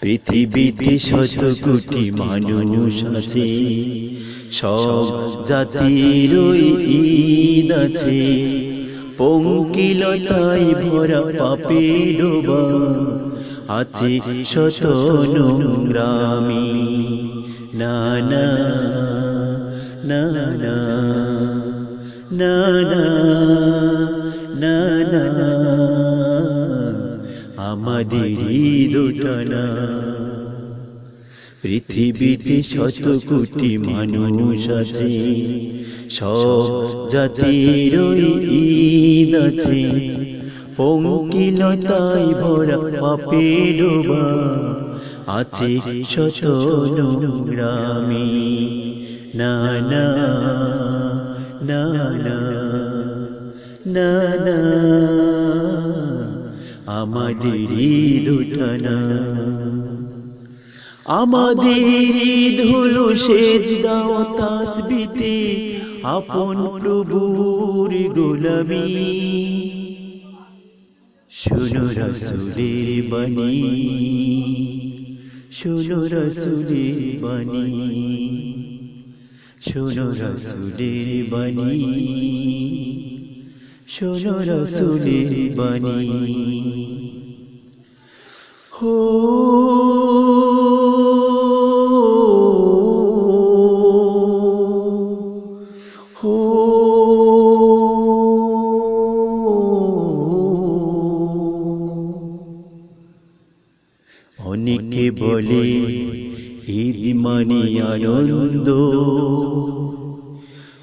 পৃথিবীতে শত কোটি মানুষ আছে, সব জাতির ঈদ আছে। পঙ্কিলতায় ভরা পাপে আছে শত নোংরামি। না না না না না। আমাদের দুটানা পৃথিবীতে শত কোটি মানুষ আছে, সব জাতির ঈদ আছে। পঙ্কিলতায় ভরা পাপে ডোবা আছে শত নোংরামি। না না না না না না। আমাদের দুটানা আমাদের ঈদ হলো সেজ দাও তাসবিতে। আপন প্রভুর গোলামি। শুনো রসুলের বাণী। শুনো রসুলের বাণী। শুনো রসুলের বাণী। শোনো রসুলের বাণী। হো অনেকে বলে ঈদ মানে আনন্দ।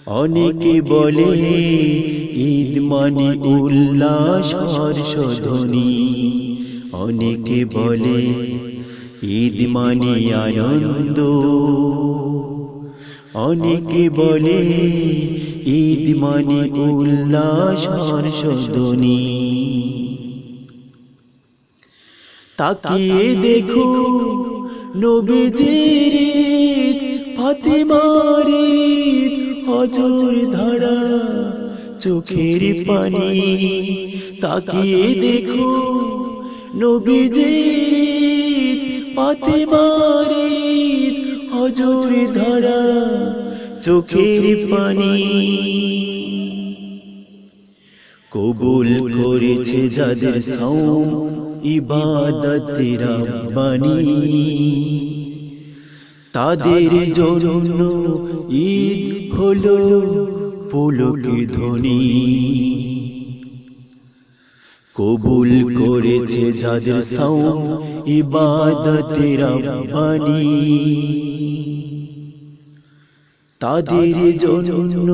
অনেকে বলে মানে উল্লাস হর্ষধ্বনি অনেকে বলে, ঈদ মানে আনন্দ। অনেকে বলে, ঈদ মানে উল্লাস হর্ষধ্বনি তাকিয়ে দেখো, নবীজির ফাতেমার হজর ধারা। চোখের পানি তাকিয়ে দেখো নবীজির ঈদ, ফাতেমার ঈদ, হজর ধারা চোখের পানি কবুল করেছে যাদের সাউম ইবাদতের বাণী তাদের জন্য ঈদ হলো পুলক ধ্বনি কবুল করেছে যাদের সাউম ইবাদতের বাণী তাদের জন্য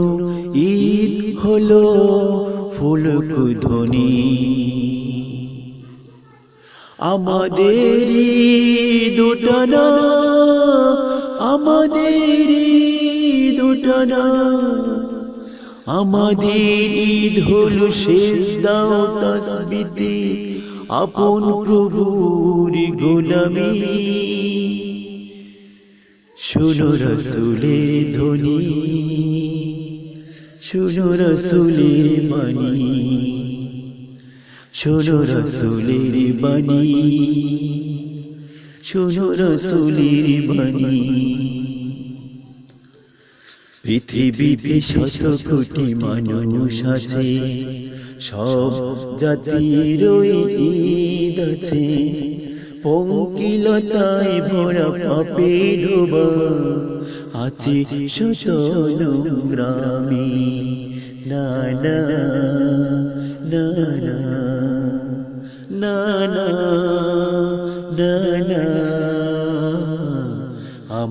ঈদ হলো ফুলক ধ্বনি। আমাদের দুটানা আমাদের দুটানা আমাদের ঈদ হলো শেষ দাও তসবিতে। আপন প্রভুর গোলামি। শুনো রসুলের ধ্বনি। শুনো রসুলের বাণী। শুনো রসুলের বাণী। শুনো রসুলের বাণী। পৃথিবীতে শত কোটি মানুষ আছে, সব জাতির ঈদ আছে। পঙ্কিলতায় ভরা পাপে ডোবা আছে শত নোংরামি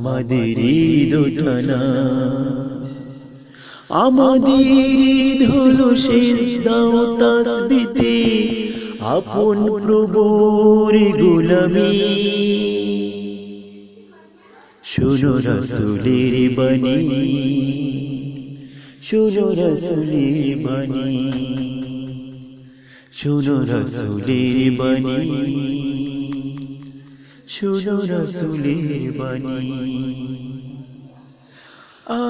আমাদের ওঠানা আমাদের হলো শেষ দাও তাসবিতে। আপন প্রভুর গোলামি। শুনো রসুলের বাণী। শুনো রসুলের বাণী। শুনো রসুলের বাণী। শুনো রসুলের বাণী। আ